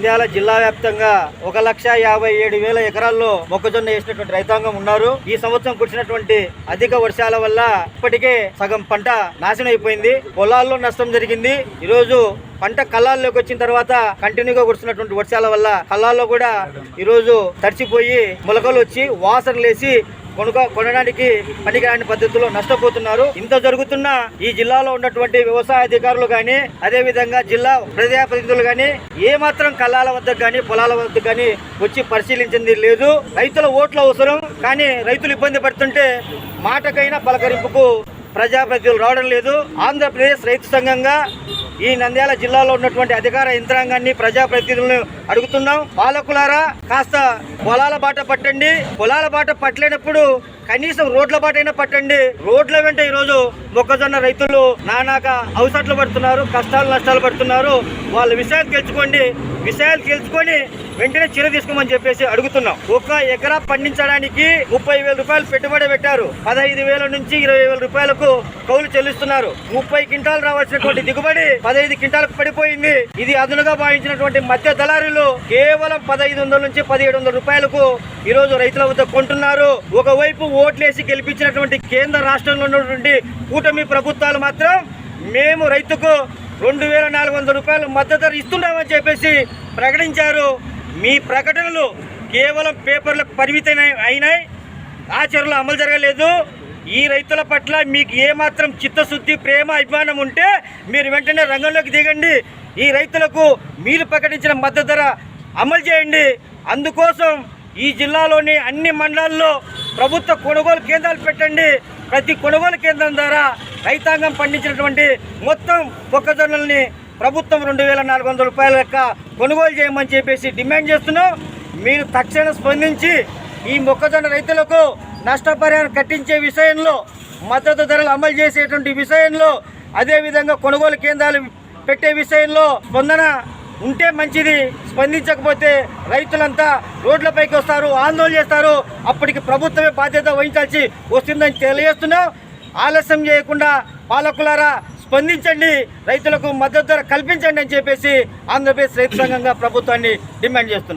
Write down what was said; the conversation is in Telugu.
నంద్యాల జిల్లా వ్యాప్తంగా ఒక లక్ష యాభై ఏడు వేల ఎకరాల్లో మొక్కజొన్న వేసినటువంటి రైతాంగం ఉన్నారు. ఈ సంవత్సరం కురిసినటువంటి అధిక వర్షాల వల్ల ఇప్పటికే సగం పంట నాశనం అయిపోయింది. పొలాల్లో నష్టం జరిగింది. ఈరోజు పంట కళ్ళాల్లోకి వచ్చిన తర్వాత కంటిన్యూగా కురిసినటువంటి వర్షాల వల్ల కళ్ళాల్లో కూడా ఈ రోజు తడిచిపోయి మొలకలు వచ్చి వాసన కొనుక కొనడానికి పనికిరాని పద్ధతిలో నష్టపోతున్నారు. ఇంత జరుగుతున్న ఈ జిల్లాలో ఉన్నటువంటి వ్యవసాయ అధికారులు గాని అదే విధంగా జిల్లా ప్రజాప్రతినిధులు గాని ఏ మాత్రం కళ్ళాల వద్ద గాని పొలాల వద్ద గాని వచ్చి పరిశీలించింది లేదు. రైతుల ఓట్లు అవసరం కానీ రైతులు ఇబ్బంది పడుతుంటే మాటకైనా పలకరింపుకు ప్రజాప్రతినిధులు రావడం లేదు. ఆంధ్రప్రదేశ్ రైతు సంఘంగా ఈ నంద్యాల జిల్లాలో ఉన్నటువంటి అధికార యంత్రాంగాన్ని ప్రజాప్రతినిధులను అడుగుతున్నాం. పాలకులారా కాస్త పొలాల బాట పట్టండి. పొలాల బాట పట్టలేనప్పుడు కనీసం రోడ్ల బాట అయినా పట్టండి. రోడ్ల వెంట ఈరోజు మొక్కజొన్న రైతులు నానాక అవసరాలు పడుతున్నారు కష్టాలు నష్టాలు పడుతున్నారు. వాళ్ళ విషయాలు తెలుసుకోండి. విషయాలు తెలుసుకొని వెంటనే చర్య తీసుకోమని చెప్పేసి అడుగుతున్నాం. ఒక ఎకరా పండించడానికి ముప్పై వేల రూపాయలు పెట్టుబడి పెట్టారు. పదహైదు వేల నుంచి ఇరవై వేల రూపాయలకు కౌలు చెల్లిస్తున్నారు. ముప్పై క్వింటాలు రావాల్సినటువంటి దిగుబడి పదహైదు క్వింటాలకు పడిపోయింది. ఇది అదునుగా భావించినటువంటి మధ్య దళారులు కేవలం పదహైదు వందల నుంచి పదిహేడు వందల రూపాయలకు ఈ రోజు రైతుల వద్ద కొంటున్నారు. ఒకవైపు ఓట్లేసి గెలిపించినటువంటి కేంద్ర రాష్ట్రంలో ఉన్నటువంటి కూటమి ప్రభుత్వాలు మాత్రం మేము రైతుకు రెండు వేల నాలుగు వందల రూపాయలు మద్దతు ధర ఇస్తున్నామని చెప్పేసి ప్రకటించారు. మీ ప్రకటనలు కేవలం పేపర్లకు పరిమితమైన అయినాయి. ఆచరణలో అమలు జరగలేదు. ఈ రైతుల పట్ల మీకు ఏమాత్రం చిత్తశుద్ధి ప్రేమ అభిమానం ఉంటే మీరు వెంటనే రంగంలోకి దిగండి. ఈ రైతులకు మీరు ప్రకటించిన మద్దతు ధర అమలు చేయండి. అందుకోసం ఈ జిల్లాలోని అన్ని మండలాల్లో ప్రభుత్వ కొనుగోలు కేంద్రాలు పెట్టండి. ప్రతి కొనుగోలు కేంద్రం ద్వారా రైతాంగం పండించినటువంటి మొత్తం మొక్కజొన్నల్ని ప్రభుత్వం రెండు వేల నాలుగు వందల రూపాయల లెక్క కొనుగోలు చేయమని చెప్పేసి డిమాండ్ చేస్తున్నాం. మీరు తక్షణ స్పందించి ఈ మొక్కజొన్న రైతులకు నష్టపరిహారం కట్టించే విషయంలో మద్దతు ధరలు అమలు చేసేటువంటి విషయంలో అదేవిధంగా కొనుగోలు కేంద్రాలు పెట్టే విషయంలో స్పందన ఉంటే మంచిది. స్పందించకపోతే రైతులంతా రోడ్లపైకి వస్తారు ఆందోళన చేస్తారు. అప్పటికి ప్రభుత్వమే బాధ్యత వహించాల్సి వస్తుందని తెలియజేస్తున్నాం. ఆలస్యం చేయకుండా పాలకులారా స్పందించండి రైతులకు మద్దతు ధర కల్పించండి అని చెప్పేసి ఆంధ్రప్రదేశ్ రైతు సంఘంగా ప్రభుత్వాన్ని డిమాండ్ చేస్తున్నాం.